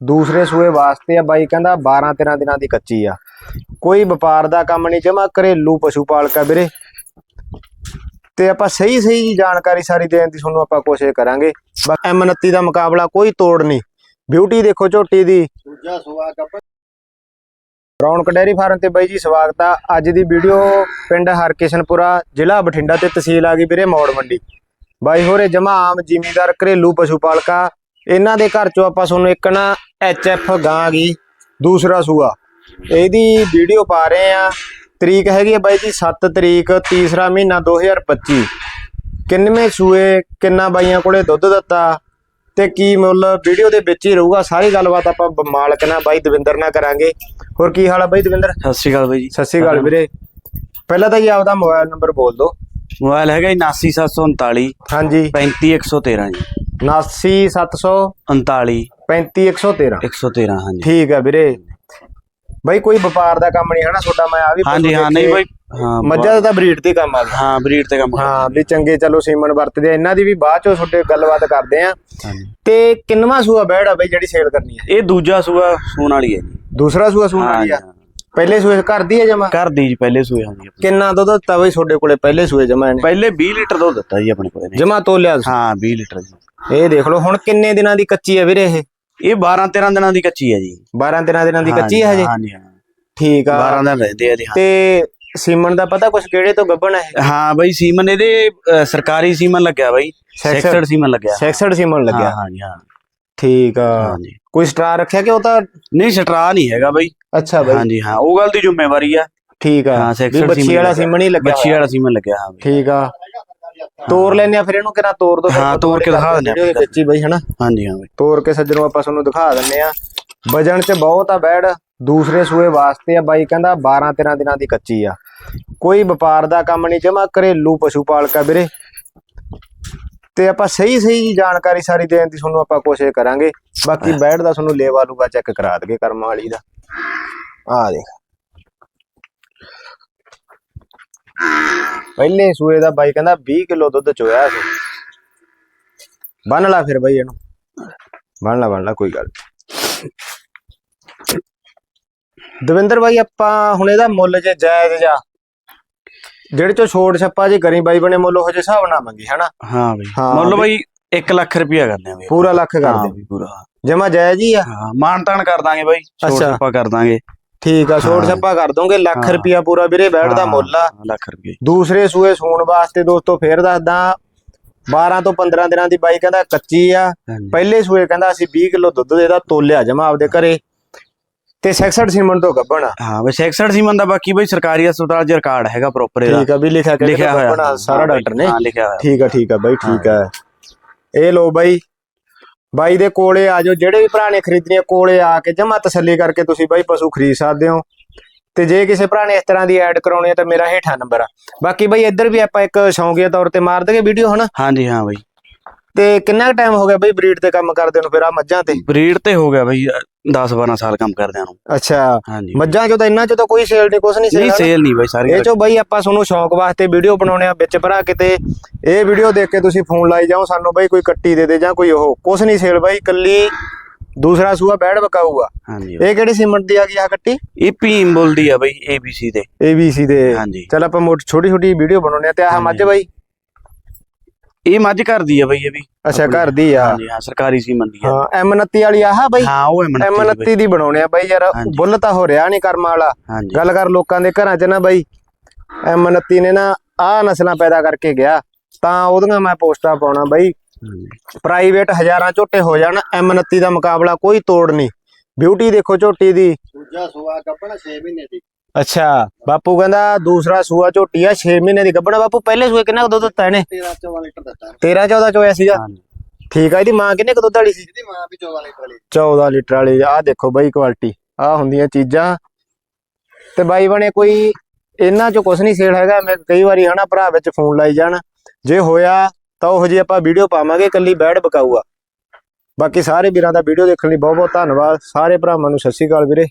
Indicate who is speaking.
Speaker 1: ਦੂਸਰੇ ਸੂਏ ਵਾਸਤੇ ਆ ਬਾਈ ਕਹਿੰਦਾ 12 13 ਦਿਨਾਂ ਦੀ ਕੱਚੀ ਆ। ਕੋਈ ਵਪਾਰ ਦਾ ਕੰਮ ਨਹੀਂ ਜਮਾ ਘਰੇਲੂ ਪਸ਼ੂ ਪਾਲਕ ਵੀਰੇ। ਤੇ ਆਪਾਂ ਸਹੀ ਸਹੀ ਜੀ ਜਾਣਕਾਰੀ ਸਾਰੀ ਦੇਣ ਦੀ ਤੁਹਾਨੂੰ ਆਪਾਂ ਕੋਸ਼ਿਸ਼ ਕਰਾਂਗੇ। ਐਮ 29 ਦਾ ਮੁਕਾਬਲਾ ਕੋਈ ਤੋੜ ਨਹੀਂ। ਬਿਊਟੀ ਦੇਖੋ ਝੋਟੀ ਦੀ।
Speaker 2: ਦੂਜਾ ਸੂਆ ਗੱਪ
Speaker 1: ਰੌਣਕ ਡੈਰੀ ਫਾਰਮ ਤੇ ਬਾਈ ਜੀ ਸਵਾਗਤ ਆ। ਅੱਜ ਦੀ ਵੀਡੀਓ ਪਿੰਡ ਹਰਕਿਸ਼ਨਪੁਰਾ ਜ਼ਿਲ੍ਹਾ ਬਠਿੰਡਾ ਤੇ ਤਹਿਸੀਲ ਆ ਗਈ ਵੀਰੇ ਮੌੜ ਮੰਡੀ। ਬਾਈ ਹੋਰੇ ਜਮਾ ਆਮ ਜ਼ਿਮੀਂਦਾਰ ਘਰੇਲੂ ਪਸ਼ੂ ਪਾਲਕਾ ਇਹਨਾਂ ਦੇ ਘਰ ਚੋਂ ਆਪਾਂ ਤੁਹਾਨੂੰ ਇੱਕ ਨਾ ਐਫ ਗਾਂ ਗਈ ਦੂਸਰਾ ਸੂਆ। ਇਹਦੀ ਵੀਡੀਓ ਪਾ ਰਹੇ ਆ ਤਰੀਕ ਹੈਗੀ ਆ ਬਾਈ ਜੀ 7 ਤਰੀਕ ਤੀਸਰਾ ਮਹੀਨਾ 2025 ਕਿੰਨਵੇਂ ਸੂਏ ਕਿੰਨਾ ਬਾਈਆਂ ਕੋਲੇ ਦੁੱਧ ਦਿੱਤਾ ਤੇ ਕੀ ਮੁੱਲ ਵੀਡੀਓ ਦੇ ਵਿੱਚ ਹੀ ਰਹੂਗਾ। ਸਾਰੀ ਗੱਲਬਾਤ ਆਪਾਂ ਮਾਲਕ ਨਾਲ ਬਾਈ ਦਵਿੰਦਰ ਨਾਲ ਕਰਾਂਗੇ। ਹੋਰ ਕੀ ਹਾਲ ਆ ਬਾਈ ਦਵਿੰਦਰ?
Speaker 3: ਸਤਿ ਸ਼੍ਰੀ ਅਕਾਲ ਬਾਈ ਜੀ।
Speaker 1: ਸਤਿ ਸ਼੍ਰੀ ਅਕਾਲ ਵੀਰੇ। ਪਹਿਲਾਂ ਤਾਂ ਜੀ ਆਪਦਾ ਮੋਬਾਈਲ ਨੰਬਰ ਬੋਲ ਦਿਓ।
Speaker 3: ਮੋਬਾਈਲ ਹੈਗਾ ਜੀ 89739
Speaker 1: ਹਾਂਜੀ।
Speaker 3: 35113 ਜੀ।
Speaker 1: 79700
Speaker 3: 39
Speaker 1: 35113
Speaker 3: 113 ਹਾਂਜੀ।
Speaker 1: ਠੀਕ ਹੈ ਵੀਰੇ। ਬਾਈ ਕੋਈ ਵਪਾਰ ਦਾ ਕੰਮ ਨਹੀਂ ਹਨਾ ਤੁਹਾਡਾ ਮੈਂ ਆ ਵੀ
Speaker 3: ਹਾਂਜੀ ਹਾਂ ਨਹੀਂ। ਬਾਈ ਹਾਂ
Speaker 1: ਮੱਝਾਂ ਦਾ ਤਾਂ ਬਰੀਡ ਤੇ ਕੰਮ ਆ
Speaker 3: ਹਾਂ ਬਰੀਡ ਤੇ ਕੰਮ
Speaker 1: ਹਾਂ ਵੀ ਚੰਗੇ ਚਲੋ ਸੀਮਨ ਵਰਤਦੇ ਆ ਇਹਨਾਂ ਦੀ ਵੀ ਬਾਅਦ ਚੋਂ ਤੁਹਾਡੇ ਗੱਲਬਾਤ ਕਰਦੇ ਆ। ਤੇ ਕਿੰਨਵਾਂ ਸੂਆ ਬੈੜ ਆ ਬਾਈ ਜਿਹੜੀ ਸੇਲ ਕਰਨੀ ਹੈ
Speaker 3: ਇਹ ਦੂਜਾ ਸੂਆ ਸੂਣ ਵਾਲੀ ਹੈ ਜੀ।
Speaker 1: ਦੂਸਰਾ ਸੂਆ ਸੂਣ ਵਾਲੀ ਆ? ਪਹਿਲੇ ਸੂਏ ਘਰ ਦੀ ਹੈ ਜਮਾ?
Speaker 3: ਘਰ ਦੀ ਜੀ ਪਹਿਲੇ ਸੂਏ ਹਾਂਜੀ
Speaker 1: ਕਿੰਨਾ ਦੁੱਧ ਦਿੱਤਾ ਬਾਈ ਤੁਹਾਡੇ ਕੋਲੇ ਪਹਿਲੇ ਸੂਏ ਜਮਾ ਨੇ
Speaker 3: ਪਹਿਲੇ 20 ਲੀਟਰ ਦੁੱਧ ਦਿੱਤਾ ਜੀ ਆਪਣੇ ਕੋਲ
Speaker 1: ਜਮਾ ਤੋਲਿਆ।
Speaker 3: ਹਾਂ 20 ਲੀਟਰ ਜੀ।
Speaker 1: ਇਹ ਦੇਖ ਲਓ ਹੁਣ ਕਿੰਨੇ ਦਿਨਾਂ ਦੀ ਕੱਚੀ ਹੈ ਵੀਰੇ ਇਹ?
Speaker 3: ਇਹ 12 13 ਦਿਨਾਂ ਦੀ ਕੱਚੀ ਹੈ ਜੀ।
Speaker 1: 12 13 ਦਿਨਾਂ ਦੀ ਕੱਚੀ ਹੈ ਹਜੇ
Speaker 3: ਹਾਂਜੀ? ਹਾਂ
Speaker 1: ਠੀਕ ਆ।
Speaker 3: 12 ਦਿਨ ਰਹਿੰਦੇ ਆ ਜੀ।
Speaker 1: ਤੇ ਸੀਮਨ ਦਾ ਪਤਾ ਕੁਛ ਕਿਹੜੇ ਤੋਂ ਗੱਬਣ ਹੈ?
Speaker 3: ਹਾਂ ਬਾਈ ਸੀਮਨ ਇਹਦੇ ਸਰਕਾਰੀ ਸੀਮਨ ਲੱਗਿਆ ਬਾਈ।
Speaker 1: ਸੈਕਸਡ-
Speaker 3: ਸੈਕਟਰ ਸੀਮਨ ਲੱਗਿਆ।
Speaker 1: 66 ਸੀਮਨ ਲੱਗਿਆ।
Speaker 3: ਹਾਂ ਹਾਂਜੀ ਹਾਂ।
Speaker 1: ਠੀਕ ਆ। ਕੋਈ ਸਟਾਰ ਰੱਖਿਆ ਕਿ ਉਹ ਤਾਂ?
Speaker 3: ਨਹੀਂ ਸਟਰਾ ਨਹੀਂ ਹੈਗਾ ਬਾਈ।
Speaker 1: ਅੱਛਾ ਬਾਈ।
Speaker 3: ਹਾਂਜੀ ਹਾਂ। ਉਹ ਗੱਲ ਦੀ ਜ਼ਿੰਮੇਵਾਰੀ ਆ।
Speaker 1: ਠੀਕ ਆ।
Speaker 3: ਹਾਂ,
Speaker 1: ਬੱਚੀ ਵਾਲਾ। ਸੀਮਨ ਹੀ ਲੱਗਿਆ।
Speaker 3: ਬੱਚੀ ਵਾਲਾ ਸੀਮਨ ਲੱਗਿਆ ਹਾਂ
Speaker 1: ਠੀਕ ਆ। ਤੋੜ ਲੈਨੇ ਆ ਫਿਰ ਇਹਨੂੰ ਕਿਹੜਾ ਤੋੜ ਦੋ
Speaker 3: ਹਾਂ, ਤੋੜ ਕੇ ਦਿਖਾ ਦਿੰਦੇ ਆ
Speaker 1: ਹੀ ਬਾਈ ਹਨਾ?
Speaker 3: ਹਾਂਜੀ ਹਾਂ ਬਾਈ
Speaker 1: ਤੋੜ ਕੇ ਸੱਜਣੋਂ ਆਪਾਂ ਤੁਹਾਨੂੰ ਦਿਖਾ ਦਿੰਨੇ ਆ। ਵਜਣ ਚ ਬਹੁਤ ਆ ਬੈੜ ਦੂਸਰੇ ਸੂਏ ਵਾਸਤੇ ਆ ਬਾਈ ਕਹਿੰਦਾ 12 13 ਦਿਨਾਂ ਦੀ ਕੱਚੀ ਆ। ਕੋਈ ਵਪਾਰ ਦਾ ਕੰਮ ਨਹੀਂ ਜਮਾ ਘਰੇਲੂ ਪਸ਼ੂ ਪਾਲਕਾ ਵੀਰੇ। ਤੇ ਆਪਾਂ ਸਹੀ ਸਹੀ ਜੀ ਜਾਣਕਾਰੀ ਸਾਰੀ ਦੇਣ ਦੀ ਤੁਹਾਨੂੰ ਆਪਾਂ ਕੋਸ਼ਿਸ਼ ਕਰਾਂਗੇ। ਬਾਕੀ ਬੈੜ ਦਾ ਤੁਹਾਨੂੰ ਲੇਵਾ ਲੂਗਾ ਚੈੱਕ ਕਰਾ ਦਗੇ ਕਰਮਾਂ ਵਾਲੀ ਦਾ। ਆ ਦੇਖ। ਪਹਿਲੇ ਸੂਏ ਦਾ ਬਾਈ ਕਹਿੰਦਾ 20 ਕਿਲੋ ਦੁੱਧ ਚੋਇਆ ਸੀ। ਬੰਨ ਲਾ ਫਿਰ ਬਾਈ ਇਹਨੂੰ। ਬੰਨ ਲਾ ਬੰਨ ਲਾ ਕੋਈ ਗੱਲ। ਦਵਿੰਦਰ ਬਾਈ ਆਪਾਂ ਹੁਣ ਇਹਦਾ ਮੁੱਲ ਜੇ ਜਾਇਜ਼ ਜਾ ਜਿਹੜੇ ਚੋਂ ਛੋੜ ਛੱਪਾ ਜੇ ਕਰੀ ਬਾਈ ਬਣੇ ਮੁੱਲ ਉਹ ਜੇ ਹਿਸਾਬ ਨਾਲ ਮੰਗੀ ਹਨਾ?
Speaker 3: ਹਾਂ ਬਾਈ। ਮੁੱਲ ਬਾਈ। 1 ਲੱਖ ਰੁਪਇਆ ਕਰਨੇ ਆ ਬਾਈ।
Speaker 1: ਪੂਰਾ ਲੱਖ ਕਰ
Speaker 3: ਹਾਂ
Speaker 1: ਦੇ।
Speaker 3: ਬਾਈ ਪੂਰਾ।
Speaker 1: ਜਮਾ ਜਾਇਜ਼ ਹੀ ਆ।
Speaker 3: ਹਾਂ ਮਾਨ ਤਾਨ ਕਰ ਦਾਂਗੇ ਬਾਈ ਛੋਟ
Speaker 1: ਅੱਛਾ।
Speaker 3: ਆਪਾਂ ਕਰ ਦਾਂਗੇ।
Speaker 1: ਠੀਕ ਆ ਛੋੜ
Speaker 3: ਹਾਂ।
Speaker 1: ਛੱਪਾ ਕਰ ਦੋਗੇ ਲੱਖ। ਰੁਪਿਆ ਪੂਰਾ ਵੀਰੇ ਬੈਠ ਦਾ ਮੁੱਲ ਆ।
Speaker 3: ਲੱਖ ਰੁਪਏ
Speaker 1: ਦੂਸਰੇ ਸੂਏ ਸੂਣ ਵਾਸਤੇ ਦੋਸਤੋ ਫੇਰ ਦੱਸਦਾ 12 ਤੋਂ 15 ਦਿਨਾਂ ਦੀ ਬਾਈ ਕਹਿੰਦਾ ਕੱਚੀ ਆ। ਪਹਿਲੇ ਸੂਏ ਕਹਿੰਦਾ ਅਸੀਂ 20 ਕਿਲੋ ਦੁੱਧ ਦੇਦਾ ਤੋਲਿਆ ਜਮਾ ਆਪਦੇ ਘਰੇ। ਤੇ 66 ਸੀਮਨ ਤੋਂ ਗੱਬਣਾ
Speaker 3: ਹਾਂ ਬਾਈ 66 ਸੀਮਨ ਦਾ ਬਾਕੀ ਬਾਈ ਸਰਕਾਰੀ ਹਸਪਤਾਲ 'ਚ ਰਿਕਾਰਡ ਹੈਗਾ ਪ੍ਰੋਪਰ ਇਹਦਾ।
Speaker 1: ਠੀਕ ਆ ਵੀ ਲਿਖਿਆ ਕਿ
Speaker 3: ਲਿਖਿਆ ਹੋਇਆ।
Speaker 1: ਗੱਬਣਾ ਸਾਰਾ ਡਾਕਟਰ ਨੇ।
Speaker 3: ਹਾਂ ਲਿਖਿਆ ਹੋਇਆ।
Speaker 1: ਠੀਕ ਆ ਠੀਕ ਆ ਬਾਈ ਠੀਕ ਆ। ਇਹ ਲੋ ਬਾਈ ਬਾਈ ਦੇ ਕੋਲੇ ਆ ਜਾਓ, ਜਿਹੜੇ ਵੀ ਭਰਾ ਨੇ ਖਰੀਦਣੀ ਕੋਲੇ ਆ ਕੇ ਜਮਾ ਤਸੱਲੀ ਕਰਕੇ ਤੁਸੀਂ ਬਾਈ ਪਸ਼ੂ ਖਰੀਦ ਸਕਦੇ ਹੋ। ਤੇ ਜੇ ਕਿਸੇ ਭਰਾ ਨੇ ਇਸ ਤਰ੍ਹਾਂ ਦੀ ਐਡ ਕਰਾਉਣੀ ਹੈ ਤਾਂ ਮੇਰਾ ਹੇਠਾਂ ਨੰਬਰ ਆ। ਬਾਕੀ ਬਾਈ ਇੱਧਰ ਵੀ ਆਪਾਂ ਇੱਕ ਸ਼ੌਂਕੀਆ ਤੌਰ ਤੇ ਮਾਰ ਦਗੇ ਵੀਡੀਓ ਹਨਾ
Speaker 3: ਹਾਂਜੀ, ਹਾਂ ਬਾਈ।
Speaker 1: ਤੇ ਕਿੰਨਾ ਟਾਈਮ ਹੋ ਗਿਆ ਬਾਈ ਬਰੀਡ ਤੇ ਕੰਮ ਕਰਦੇ ਨੂੰ ਫਿਰ ਆ ਮੱਝਾਂ ਤੇ?
Speaker 3: ਬਰੀਡ ਤੇ ਹੋ ਗਿਆ ਬਾਈ 10 12 ਸਾਲ ਕੰਮ ਕਰਦਿਆਂ ਨੂੰ।
Speaker 1: ਅੱਛਾ
Speaker 3: ਹਾਂਜੀ।
Speaker 1: ਮੱਝਾਂ ਚੋਂ ਤਾਂ ਇੰਨਾ ਚੋਂ ਤਾਂ ਕੋਈ ਸੇਲ ਨਹੀਂ ਕੁਛ ਨਹੀਂ
Speaker 3: ਨਹੀਂ
Speaker 1: ਸੇਲ
Speaker 3: ਸੇਲ ਨਹੀਂ ਬਾਈ ਸਾਰੀ
Speaker 1: ਇਹ ਚੋਂ ਬਾਈ ਆਪਾਂ ਤੁਹਾਨੂੰ ਸ਼ੌਂਕ ਵਾਸਤੇ ਵੀਡੀਓ ਬਣਾਉਣੇ ਆ ਵਿੱਚ ਭਰਾ ਕਿਤੇ। ਇਹ ਵੀਡੀਓ ਦੇਖ ਕੇ ਤੁਸੀਂ ਫੋਨ ਲਾਈ ਜਾਓ ਸਾਨੂੰ ਬਾਈ ਕੋਈ ਕੱਟੀ ਦੇ ਦੇ ਜਾਂ ਕੋਈ ਉਹ। ਕੁਛ ਨਹੀਂ ਸੇਲ ਬਾਈ ਕੱਲੀ ਦੂਸਰਾ ਸੂਆ ਬੈੜ ਬਕਾਊਗਾ।
Speaker 3: ਹਾਂਜੀ।
Speaker 1: ਇਹ ਕਿਹੜੀ ਸੀਮੈਂਟ ਦੀ ਆ ਗਈ ਆ ਕੱਟੀ?
Speaker 3: ਇਹ ਭੀਮ ਬੋਲਦੀ ਆ ਬਾਈ ABC ਤੇ
Speaker 1: ABC ਦੇ।
Speaker 3: ਹਾਂਜੀ।
Speaker 1: ਚਲ ਆਪਾਂ ਮੋਟੀ ਛੋਟੀ ਛੋਟੀ ਵੀਡੀਓ ਬਣਾਉਣੇ ਆ ਤੇ ਆਹ ਮੱਝ ਬਾਈ।
Speaker 3: ਇਹ ਮੱਝ ਕਰਦੀ ਆ ਬਾਈ ਇਹ ਵੀ।
Speaker 1: ਅੱਛਾ ਘਰ ਦੀ ਆ।
Speaker 3: ਹਾਂਜੀ ਹਾਂ ਸਰਕਾਰੀ ਸੀਮਨ ਦੀ ਆ।
Speaker 1: ਹਾਂ M29 ਵਾਲੀ ਆਹ ਬਾਈ?
Speaker 3: ਹਾਂ ਉਹ ਹੈ ਮਨਤੀ
Speaker 1: M29 ਦੀ ਬਣਾਉਣੇ ਆ ਬਾਈ ਯਾਰ। ਬੁੱਲ ਤਾਂ ਹੋ ਰਿਹਾ ਨਹੀਂ ਕਰਮਾਂ ਵਾਲਾ। ਗੱਲ ਕਰ ਲੋਕਾਂ ਦੇ ਘਰਾਂ 'ਚ ਨਾ ਬਾਈ M29 ਨੇ ਨਾ ਆਹ ਨਸਲਾਂ ਪੈਦਾ ਕਰਕੇ ਗਿਆ ਤਾਂ ਉਹਦੀਆਂ ਮੈਂ ਪੋਸਟਾਂ ਪਾਉਣਾ ਬਾਈ। ਪ੍ਰਾਈਵੇਟ ਹਜ਼ਾਰਾਂ ਝੋਟੇ ਹੋ ਜਾਣ M29 ਦਾ ਮੁਕਾਬਲਾ ਕੋਈ ਤੋੜ ਨਹੀਂ ਬਿਊਟੀ ਦੇਖੋ ਝੋਟੀ ਦੀ।
Speaker 2: ਦੂਜਾ ਸੂਆ ਗੱਪਣ 6 ਮਹੀਨੇ ਦੀ।
Speaker 1: ਅੱਛਾ ਬਾਪੂ ਕਹਿੰਦਾ ਦੂਸਰਾ ਸੂਆ ਝੋਟੀ ਆ 6 ਮਹੀਨੇ ਦੀ ਗੱਭਣਾ। ਬਾਪੂ ਪਹਿਲੇ ਸੂਏ ਕਿੰਨਾ ਕੁ ਦੁੱਧ ਦਿੱਤਾ ਇਹਨੇ?
Speaker 2: 13 14 ਲੀਟਰ ਦਿੱਤਾ।
Speaker 1: 13 14 ਚੋਇਆ ਸੀਗਾ। ਠੀਕ ਆ ਇਹਦੀ ਮਾਂ ਕਿੰਨੇ ਕੁ ਦੁੱਧ ਵਾਲੀ ਸੀ?
Speaker 2: ਇਹਦੀ ਮਾਂ ਵੀ 14 ਲੀਟਰ ਵਾਲੀ।
Speaker 1: 14 ਲੀਟਰ ਵਾਲੀ ਆਹ ਦੇਖੋ ਬਾਈ ਕੁਆਲਿਟੀ ਆਹ ਹੁੰਦੀਆਂ ਚੀਜ਼ਾਂ। ਤੇ ਬਾਈ ਬਣੇ ਕੋਈ ਇਹਨਾਂ ਚੋਂ ਕੁਝ ਨਹੀਂ ਸੇਲ ਹੈਗਾ। ਮੈਂ ਕਈ ਵਾਰੀ ਹਨਾ ਭਰਾ ਵਿੱਚ ਫੋਨ ਲਾਈ ਜਾਣ। ਜੇ ਹੋਇਆ ਤਾਂ ਉਹ ਜੀ ਆਪਾਂ ਵੀਡੀਓ ਪਾਵਾਂਗੇ ਕੱਲੀ ਬੈੜ ਬਕਾਊਗਾ ਬਾਕੀ ਸਾਰੇ ਵੀਰਾਂ ਦਾ ਵੀਡੀਓ ਦੇਖਣ ਲਈ ਬਹੁਤ ਬਹੁਤ ਧੰਨਵਾਦ। ਸਾਰੇ ਭਰਾਵਾਂ ਨੂੰ ਸਤਿ ਸ਼੍ਰੀ ਅਕਾਲ ਵੀਰੇ।